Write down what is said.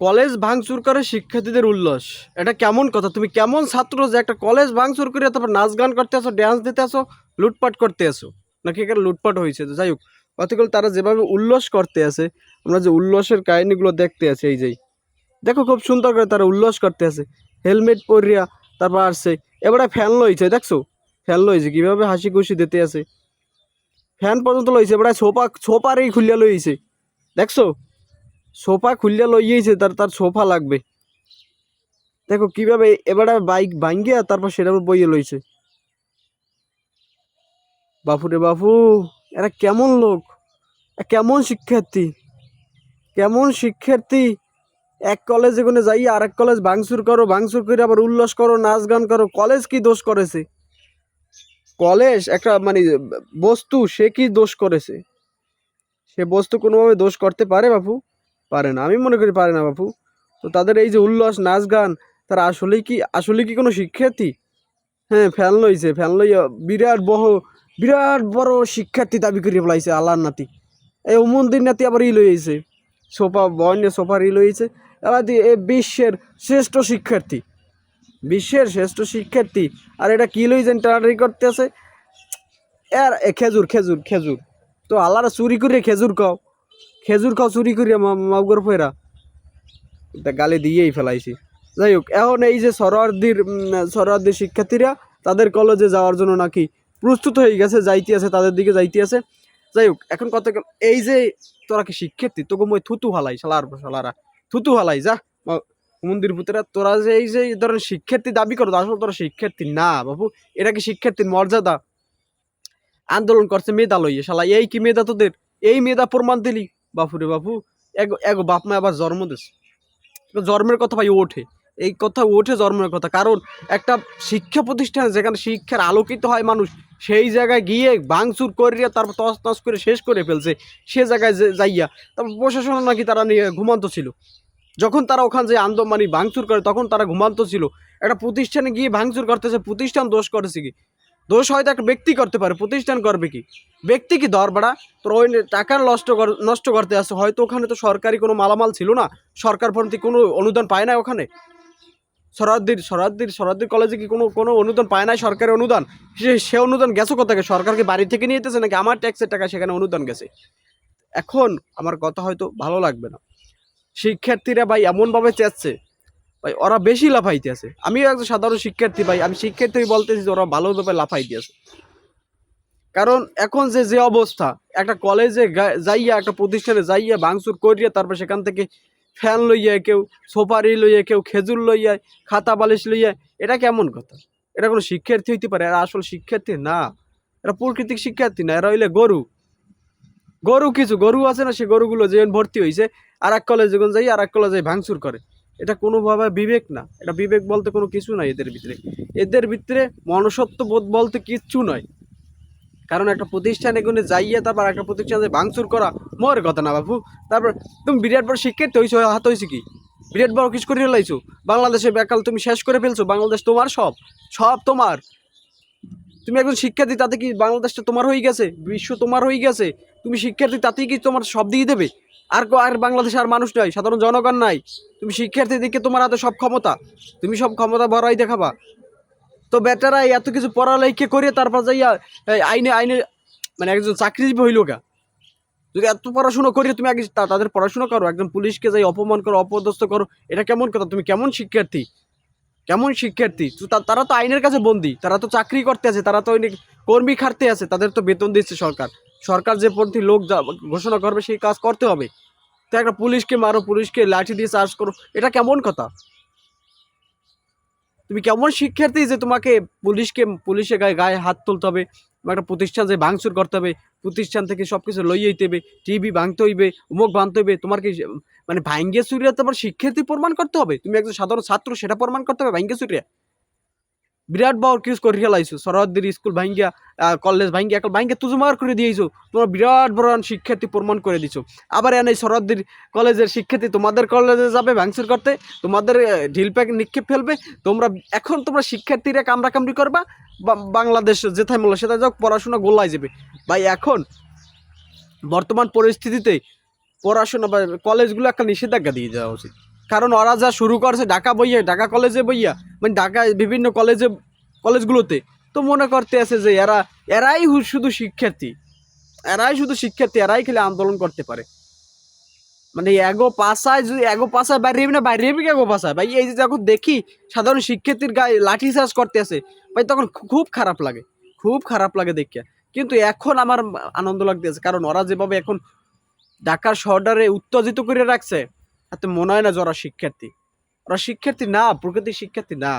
College ভাঙচুর করে শিক্ষার্থীদের উল্লাস। এটা কেমন কথা? তুমি কেমন ছাত্র যে একটা কলেজ ভাঙচুর করে তারপর নাচ গান করতে আসো ড্যান্স দিতে আসো, লুটপাট করতে আসো? নাকি এখানে লুটপাট হয়েছে তো যাই হোক অতগুলো তারা যেভাবে উল্লাস করতে আছে আমরা যে উল্লাসের কাহিনীগুলো দেখতে আছি এই যেই। দেখো খুব সুন্দর করে তারা উল্লাস করতে আছে হেলমেট পরিয়া তারপর আসছে। এবারে ফ্যান লইছে, দেখছ? ফ্যান লইছে, কীভাবে হাসি খুশি দিতে আছে ফ্যান পর্যন্ত লইছে, এবারে সোফা সোফারই খুলিয়া লইছে। দেখছ? সোফা খুলিয়া লইয়েছে তার তার সোফা লাগবে। দেখো কীভাবে এবারে বাইক ভাঙ্গিয়া তারপর সেটা বইয়ে লইছে। বাপু রে বাপু, এরা কেমন লোক? কেমন শিক্ষার্থী? কেমন শিক্ষার্থী? এক কলেজে কোনো যাই আর এক কলেজ ভাঙচুর করো, ভাঙচুর করে আবার উল্লাস করো, নাচ গান করো কলেজ কি দোষ করেছে? কলেজ একটা মানে বস্তু, সে কি দোষ করেছে? সে বস্তু কোনোভাবে দোষ করতে পারে বাপু? পারে না। আমি মনে করি পারে না বাপু। তো তাদের এই যে উল্লাস, নাচ গান, তারা আসলেই কি আসলে কি কোনো শিক্ষার্থী? হ্যাঁ ফ্যান লইছে, ফ্যান লইয়া বিরাট বহ বিরাট বড় শিক্ষার্থী দাবি করিয়ে ফেলাইছে আল্লাহর নাতি। এই মন্দির নাতি আবার ই লইছে। সোফা বন্য সোফার ই লইছে। এবার দিয়ে এ বিশ্বের শ্রেষ্ঠ শিক্ষার্থী। বিশ্বের শ্রেষ্ঠ শিক্ষার্থী। আর এটা কি লইছেন টানাটানি করতে আছে এর এ খেজুর খেজুর খেজুর। তো আল্লাহরা চুরি করে খেজুর খাও। খেজুর খাও, চুরি করিয়া মাউগর ফেরা। এটা গালি দিয়েই ফেলাইছি। যাই হোক, এখন এই যে সরোয়ার্দির সরোয়ার্দির শিক্ষার্থীরা, তাদের কলেজে যাওয়ার জন্য নাকি প্রস্তুত হয়ে গেছে, যাইতে আছে, তাদের দিকে যাইতে আছে। যাই হোক, এখন কত এই যে তোরা কি শিক্ষার্থী? তোকে মই থুতু হালাই, শালার শালারা। থুতু হালাই, যা। মন্দির পুতেরা, তোরা যে এই যে ধরনের শিক্ষার্থী দাবি করো, আসলে তোরা শিক্ষার্থী না বাবু এটা কি শিক্ষার্থীর মর্যাদা? আন্দোলন করছে মেধা লইয়ে শালা, এই কি মেধা তোদের? এই মেধা প্রমাণ দিলি। বাপুরে বাপু, এক এগো বাপ মা আবার জন্ম দিছে। জন্মের কথা ভাই ওঠে। এই কথা ওঠে জন্মের কথা। কারণ একটা শিক্ষা প্রতিষ্ঠান যেখানে শিক্ষার আলোকিত হয় মানুষ, সেই জায়গায় গিয়ে ভাঙচুর করিয়া তারপর তস তস করে শেষ করে ফেলছে। সে জায়গায় যাইয়া তারপর প্রশাসন নাকি তারা নিয়ে ঘুমান্ত ছিল। যখন তারা ওখান যে আন্দোলন মানে ভাঙচুর করে, তখন তারা ঘুমান্ত ছিল। একটা প্রতিষ্ঠানে গিয়ে ভাঙচুর করতেছে, প্রতিষ্ঠান দোষ করেছে কি? দোষ হয়তো একটা ব্যক্তি করতে পারে, প্রতিষ্ঠান করবে কি? ব্যক্তি কি দর বাড়া? তোর ওই টাকা নষ্ট নষ্ট করতে আসছে হয়তো ওখানে তো সরকারি কোনো মালামাল ছিল না, সরকার প্রতি কোনো অনুদান পায় না ওখানে। সরাদ্দির সরাদ্দির সরাদ্দির কলেজে কি কোনো কোনো অনুদান পায় না সরকারি অনুদান? সে সে অনুদান গেছে কোথাকে? সরকারকে বাড়ি থেকে নিয়ে যেতেছে নাকি? আমার ট্যাক্সের টাকা সেখানে অনুদান গেছে। এখন আমার কথা হয়তো ভালো লাগবে না। শিক্ষার্থীরা ভাই এমনভাবে চেয়েছে ভাই, ওরা বেশি লাফাইতে আছে। আমিও একজন সাধারণ শিক্ষার্থী ভাই, আমি শিক্ষার্থী বলতেছি যে ওরা ভালোভাবে লাফাইতে আছে। কারণ এখন যে যে অবস্থা, একটা কলেজে যাইয়া, একটা প্রতিষ্ঠানে যাইয়া ভাঙচুর করিয়া তারপর সেখান থেকে ফ্যান লইয়া কেউ সোফারি লইয়া কেউ, খেজুর লইয়া, খাতা বালিশ লইয়া, এটা কেমন কথা? এটা কোনো শিক্ষার্থী হইতে পারে? এরা আসল শিক্ষার্থী? না। এরা প্রাকৃতিক শিক্ষার্থী না, এরা হইলে গরু। গরু কিছু, গরু আছে না, সে গরুগুলো যে ভর্তি হয়েছে আর এক কলেজে যখন যাই আর এক কলেজে ভাঙচুর করে। এটা কোনোভাবে বিবেক না। এটা বিবেক বলতে কোনো কিছু নাই এদের ভিতরে। এদের ভিতরে মনুষ্যত্ব বোধ বলতে কিচ্ছু নয়। কারণ একটা প্রতিষ্ঠানে এগুলো যাইয়া তারপর একটা প্রতিষ্ঠানে ভাঙচুর করা মোর কথা না বাবু তারপর তুমি বিরাট বড় শিক্ষার্থী হয়েছো হাত হয়েছে কি? বিরাট বড় কিছু করে লাইছো বাংলাদেশে বেকাল তুমি শেষ করে ফেলছো, বাংলাদেশ তোমার সব সব তোমার। তুমি একজন শিক্ষার্থী, তাতে কি বাংলাদেশটা তোমার হয়ে গেছে? বিশ্ব তোমার হয়ে গেছে? তুমি শিক্ষার্থী, তাতেই কি তোমার সব দিয়ে দেবে? আর আর বাংলাদেশে আর মানুষ নয় সাধারণ জনগণ নাই। তুমি শিক্ষার্থী দিকে তোমার হাতে সব ক্ষমতা। তুমি সব ক্ষমতা ভরাই দেখাবা। তো বেটারা এত কিছু পড়ালেখা করে তারপর যাইয়া আইনে আইনে মানে একজন চাকরিজীবী হইল গা। যদি এত পড়াশোনা করি তুমি আগে তাদের পড়াশোনা করো, একজন পুলিশকে যাই অপমান করো, অপদস্থ করো, এটা কেমন কথা? তুমি কেমন শিক্ষার্থী? কেমন শিক্ষার্থী? তারা তো আইনের কাছে বন্দি, তারা তো চাকরি করতে আছে, তারা তো কর্মী খাটতে আছে, তাদের তো বেতন দিচ্ছে সরকার। সরকার যে পন্থী লোক ঘোষণা করবে সেই কাজ করতে হবে। তো একটা পুলিশকে মারো, পুলিশকে লাঠি দিয়ে চার্জ করো, এটা কেমন কথা? তুমি কেমন শিক্ষার্থী যে তোমাকে পুলিশকে পুলিশে গায়ে গায়ে হাত তুলতে হবে, তোমার একটা প্রতিষ্ঠান যে ভাঙচুর করতে হবে, প্রতিষ্ঠান থেকে সব কিছু লইয়ে হইতে হবে, টিভি ভাঙতে হইবে, উমুক ভাঙতে হইবে, তোমার কি মানে ভাঙ্গে চুরিয়া তোমার শিক্ষার্থী প্রমাণ করতে হবে? তুমি একজন সাধারণ ছাত্র, সেটা প্রমাণ করতে হবে ভাঙ্গে চুরিয়া। বিরাট বড় কিউজ করে লাইছো সরহদ্দির স্কুল ভাঙ্গিয়া কলেজ ভাঙ্গিয়া, এখন ভাঙ্গিয়া তুজমার করে দিয়েছ। তোমার বিরাট বড় শিক্ষার্থী প্রমাণ করে দিছো। আবার এনে সরহদ্দির কলেজের শিক্ষার্থী, তোমাদের কলেজে যাবে ভাঙচুর করতে, তোমাদের ঢিল প্যাক নিক্ষেপ ফেলবে। তোমরা, এখন তোমরা শিক্ষার্থীরা কামড়া কামড়ি করবা বাংলাদেশ যেথায় মূল্য সেটা যাও পড়াশোনা গোল্লাই যাবে। ভাই, এখন বর্তমান পরিস্থিতিতে পড়াশোনা বা কলেজগুলো একটা নিষেধাজ্ঞা দিয়ে দেওয়া উচিত। কারণ ওরা যা শুরু করছে ঢাকা বইয়া, ঢাকা কলেজে বইয়া মানে ঢাকা বিভিন্ন কলেজে, কলেজগুলোতে, তো মনে করতে আছে যে এরা, এরাই শুধু শিক্ষার্থী। এরাই শুধু শিক্ষার্থী, এরাই খেলে আন্দোলন করতে পারে। মানে এগো পাশায় যদি, এগো পাশায় বাইরে না, বাইরে এগো পাশায়? ভাই, এই যে যখন দেখি সাধারণ শিক্ষার্থীর গায়ে লাঠি চার্জ করতে আছে ভাই, তখন খুব খারাপ লাগে। খুব খারাপ লাগে দেখিয়া। কিন্তু এখন আমার আনন্দ লাগতেছে, কারণ ওরা যেভাবে এখন ঢাকার শহরটারে উত্তেজিত করে রাখছে তাতে মনে হয় না যে ওরা শিক্ষার্থী। ওরা শিক্ষার্থী না প্রকৃতির শিক্ষার্থী না।